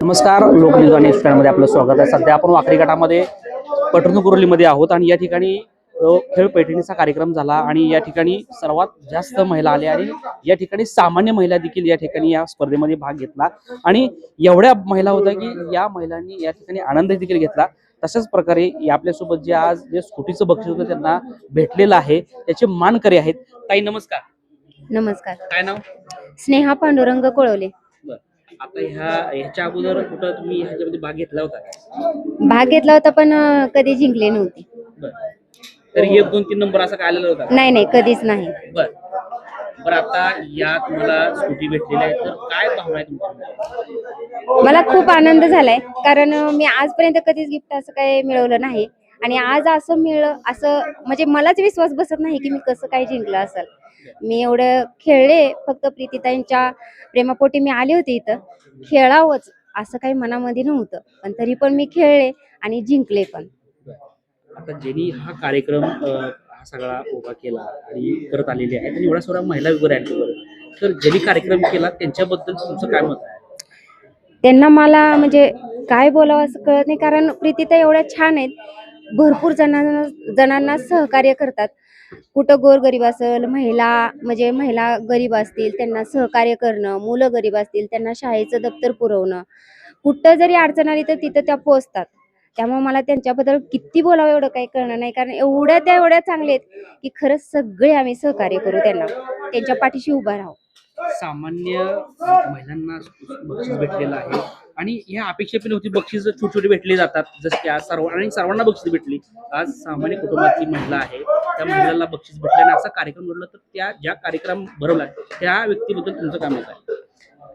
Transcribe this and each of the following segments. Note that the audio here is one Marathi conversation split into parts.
नमस्कार लोकनिर्माण आणि मध्ये आपलं स्वागत आहे. सध्या आपण वाकरी गटामध्ये पटणकुरोलीमध्ये आहोत आणि या ठिकाणी खेळ पैठणीचा कार्यक्रम झाला आणि या ठिकाणी सर्वात जास्त महिला आल्या आणि या ठिकाणी सामान्य महिला देखील या ठिकाणी या स्पर्धेमध्ये भाग घेतला. आणि एवढ्या महिला होत्या की या महिलांनी या ठिकाणी आनंद देखील घेतला. तशाच प्रकारे आपल्यासोबत जे आज जे स्कूटीचं बक्षीस होतं त्यांना भेटलेलं आहे त्याचे मानकरी आहेत. ताई नमस्कार. नमस्कार. काय नाव? स्नेहा पांडुरंग कोळवले. आता ह्या ह्याच्या अगोदर कुठं तुम्ही ह्याच्यामध्ये भाग घेतला होता का? भाग घेतला होता पण अं, कधी जिंकले नव्हते. बरं. तरी एक दोन तीन नंबर असा काय आलेला होता का? नाही नाही कधीच नाही. बर. बरं आता या तुम्हाला स्कूटी भेटलेल्या आहेत तर काय भावना आहे तुमच्या मला खूप आनंद झालाय कारण अं, मी आजपर्यंत कधीच गिफ्ट असं काही मिळवलं नाही. आणि आज असं मिळलं असं म्हणजे मलाच विश्वास बसत नाही की मी कसं काय जिंकलं असेल. मी एवढं खेळले फक्त प्रीतीताईंच्या प्रेमापोटी मी आले होते इथं. खेळावंच असं काही मनामध्ये नव्हतं. पण तरी पण मी खेळले आणि जिंकले पण. आता ज्यांनी हा कार्यक्रम हा सगळा उभा केला आणि करत आलेले आहेत आणि एवढ्या सर्व महिला वगैरे तर ज्यांनी कार्यक्रम केला त्यांच्याबद्दल तुमचं काय मत आहे? त्यांना मला म्हणजे काय बोलावं असं कळत नाही. कारण प्रीतीता एवढ्या छान आहेत. भरपूर जणांना जणांना सहकार्य करतात. कुठं गोरगरीब असेल महिला म्हणजे महिला गरीब असतील त्यांना सहकार्य करणं मुलं गरीब असतील त्यांना शाळेचं दप्तर पुरवणं कुठं जरी अडचण आली तर तिथं त्या पोचतात. त्यामुळे मला त्यांच्याबद्दल किती बोलावं एवढं काही कळणार नाही कारण एवढ्या त्या एवढ्या चांगल्या आहेत की खरंच सगळे आम्ही सहकार्य करू त्यांना. त्यांच्या पाठीशी उभा राहू सामान्य महिलांना बक्षीस भेटलेलं आहे. आणि ह्या अपेक्षा पण होती बक्षीस छोटी छोटी भेटली जातात. जसं की आज सर्व आणि सर्वांना बक्षीस भेटली. आज सामान्य कुटुंबातली महिला आहे. त्या महिलाला बक्षीस भेटले आणि असा कार्यक्रम घडला तर त्या ज्या कार्यक्रम भरवला त्या व्यक्तीबद्दल तुमचं काय मत आहे?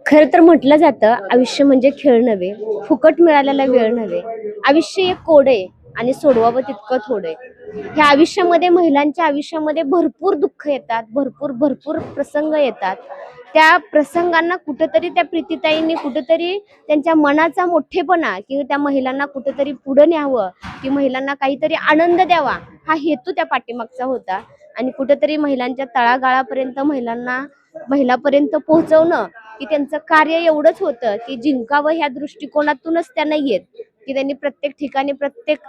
खरं तर म्हटलं जातं आयुष्य म्हणजे खेळ नव्हे फुकट मिळालेला वेळ नव्हे. आयुष्य एक कोड आहे आणि सोडवावं तितकं थोडं आहे. ह्या आयुष्यामध्ये महिलांच्या आयुष्यामध्ये भरपूर दुःख येतात भरपूर भरपूर प्रसंग येतात. त्या प्रसंगांना कुठंतरी त्या प्रीतीताईंनी कुठंतरी त्यांच्या मनाचा मोठेपणा किंवा त्या महिलांना कुठंतरी पुढं न्यावं की महिलांना काहीतरी आनंद द्यावा हा हेतू त्या पाठीमागचा होता. आणि कुठंतरी महिलांच्या तळागाळापर्यंत महिलांना महिलापर्यंत पोहोचवणं की त्यांचं कार्य एवढंच होतं की जिंकावं ह्या दृष्टिकोनातूनच त्यांना येत की त्यांनी प्रत्येक ठिकाणी प्रत्येक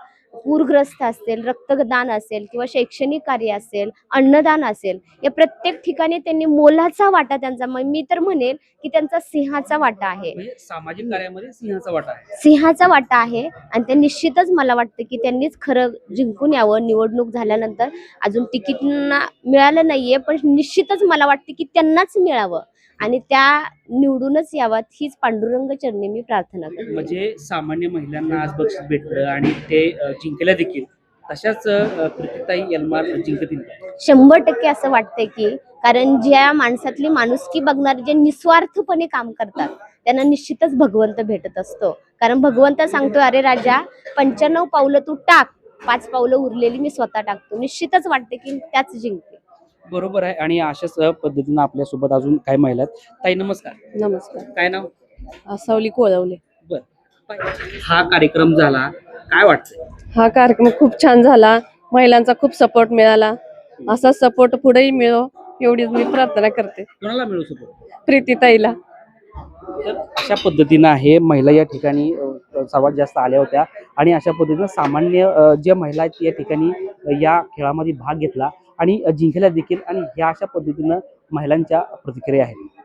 पूरग्रस्त असेल रक्तदान असेल किंवा शैक्षणिक कार्य असेल अन्नदान असेल या प्रत्येक ठिकाणी त्यांनी मोलाचा वाटा त्यांचा. म- तर म्हणेल की त्यांचा सिंहाचा वाटा आहे. म्हणजे सामाजिक कार्यामध्ये सिंहाचा वाटा आहे. सिंहाचा वाटा आहे आणि ते निश्चितच मला वाटतं की त्यांनीच खरं जिंकून यावं. निवडणूक झाल्यानंतर अजून तिकीट मिळालं नाहीये पण निश्चितच मला वाटतं की त्यांनाच मिळावं. आणि त्या निवडूनच यावात हीच पांडुरंग चरणी मी प्रार्थना करते. म्हणजे सामान्य महिलांना आज बक्षीस भेटलं आणि ते जिंकल्या देखील. तशाच प्रीतीताई यलमार जिंकतील? शंभर टक्के असं वाटतंय की कारण ज्या माणसातली माणुसकी बघणारे जे निस्वार्थपणे काम करतात त्यांना निश्चितच भगवंत भेटत असतो. कारण भगवंत सांगतो अरे राजा पंच्याण्णव पावलं तू टाक. पाच पावलं उरलेली मी स्वतः टाकतो. निश्चितच वाटते की त्याच जिंकते बरोबर आहे आणि अशाच पद्धतीनं आपल्यासोबत अजून काही महिला आहेत. ताई नमस्कार. नमस्कार. काय नाव? सावली कोळवले. बर. हा कार्यक्रम झाला. काय वाटतंय? हा कार्यक्रम खूप छान झाला. महिलांचा खूप सपोर्ट मिळाला. असा सपोर्ट पुढेही मिळो एवढीच मी प्रार्थना करते. कोणाला मिळू शकतो प्रीतीताईला तर अशा पद्धतीनं आहे महिला या ठिकाणी अ, सर्वात जास्त आल्या होत्या. आणि अशा पद्धतीनं सामान्य अ, ज्या महिला आहेत या ठिकाणी या खेळामध्ये भाग घेतला. आणि जिंकल्या देखील आणि ह्या अशा पद्धतीनं महिलांच्या प्रतिक्रिया आहेत.